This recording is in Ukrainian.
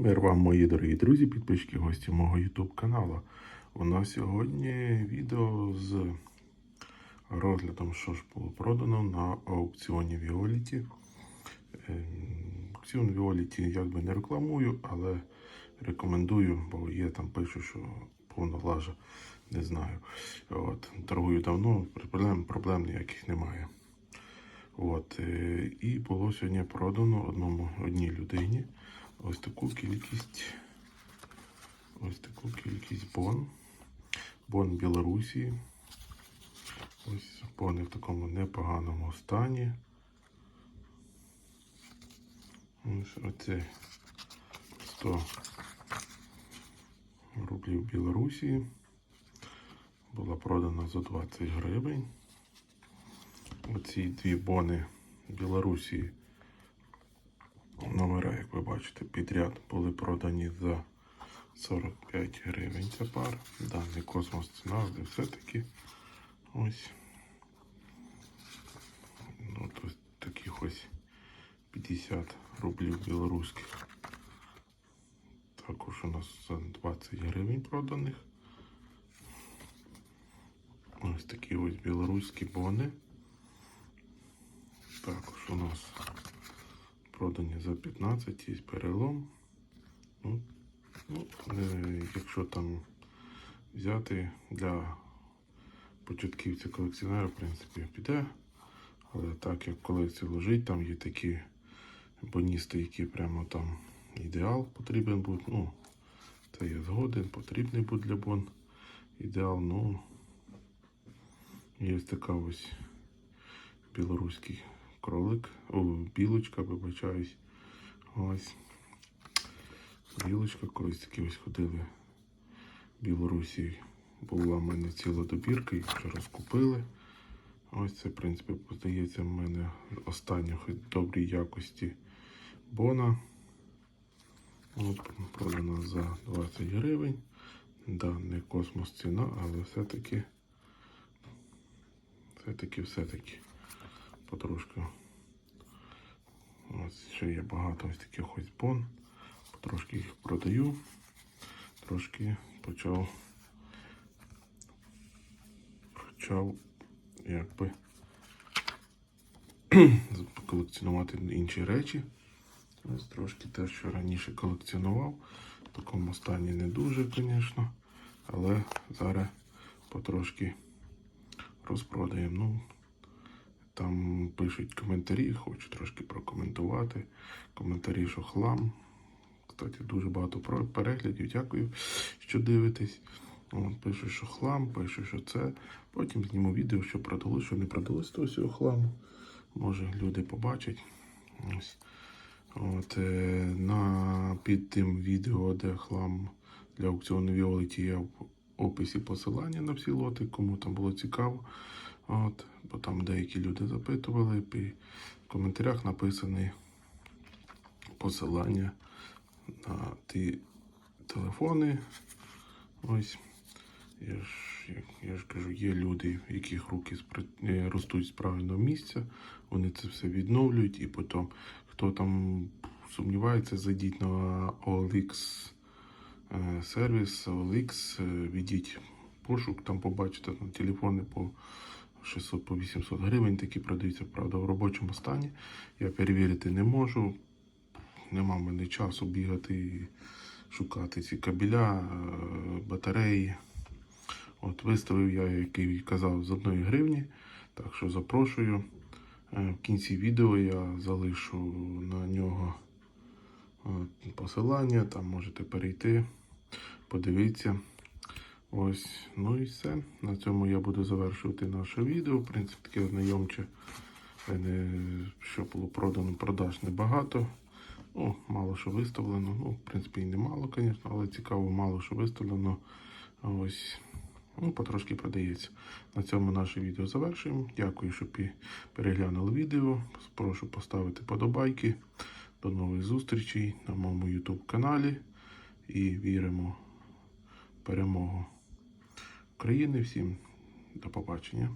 Мир вам, мої дорогі друзі, підписчики, гості мого YouTube каналу. У нас сьогодні відео з розглядом, що ж було продано на аукціоні Віоліті. Ем, Аукціон Віоліті якби не рекламую, але рекомендую, бо є там пишу, що повна лажа, не знаю. От, торгую давно, проблем, проблем ніяких немає. От, е, і було сьогодні продано одному, одній людині ось таку кількість ось таку кількість бон. Бон Білорусі. Ось бони в такому непоганому стані. Ось оце 100 рублів Білорусі. Була продана за 20 гривень. Оці дві бони Білорусі номера, як ви бачите, підряд були продані за 45 гривень ця пара. Даний космос ціна, але все-таки ось. Ну, то таких ось 50 рублів білоруських. Також у нас за 20 гривень проданих. Ось такі ось білоруські бони. Також у нас продані за 15 є перелом. Ну, ну, е, якщо там взяти для початківця колекціонера, в принципі, піде. Але так як колекцію лежить, там є такі боністи, які прямо там ідеал потрібен буде. Ну, це я згоден, потрібний буде для бон. Ідеал, ну є така ось білоруський кролик, о, білочка, вибачаюсь. Ось. Білочка, колись такі ось ходили в Білорусі. Була в мене ціла добірка, їх вже розкупили. Ось це, в принципі, здається, в мене остання хоч добрій якості бона. От, продана за 20 гривень. Да, не космос ціна, але все-таки все-таки, все-таки потрошку. Ось ще є багато ось таких ось бон. Потрошки їх продаю. Трошки почав почав якби колекціонувати інші речі. Ось трошки те, що раніше колекціонував. В такому стані не дуже, звісно. Але зараз потрошки розпродаємо. Ну, там пишуть коментарі, хочу трошки прокоментувати. Коментарі, що хлам. Кстати, дуже багато переглядів. Дякую, що дивитесь. От, пишуть, що хлам, пишуть, що це. Потім зніму відео, що продалось, що не продалось того всього хламу. Може, люди побачать. Ось. От, е, на, під тим відео, де хлам для аукціону Віолеті, є в описі посилання на всі лоти, кому там було цікаво. От, бо там деякі люди запитували, і в коментарях написані посилання на ті телефони. Ось. Я ж, я, ж кажу, є люди, в яких руки е, ростуть з правильного місця, вони це все відновлюють, і потім, хто там сумнівається, зайдіть на OLX е, сервіс, OLX, е, введіть пошук, там побачите там, телефони по 600 по 800 гривень, такі продаються, правда, в робочому стані. Я перевірити не можу. Нема в мене часу бігати і шукати ці кабеля, е, батареї. От виставив я, як і казав, з одної гривні. Так що запрошую. Е, В кінці відео я залишу на нього е, посилання, там можете перейти, подивитися. Ось, ну і все. На цьому я буду завершувати наше відео. В принципі, таке ознайомче, Е, що було продано, продаж небагато. Ну, мало що виставлено. Ну, в принципі, і не мало, звісно, але цікаво, мало що виставлено. Ось. Ну, потрошки продається. На цьому наше відео завершуємо. Дякую, що переглянули відео. Прошу поставити подобайки. До нових зустрічей на моєму YouTube каналі. І віримо в перемогу України. Всім до побачення.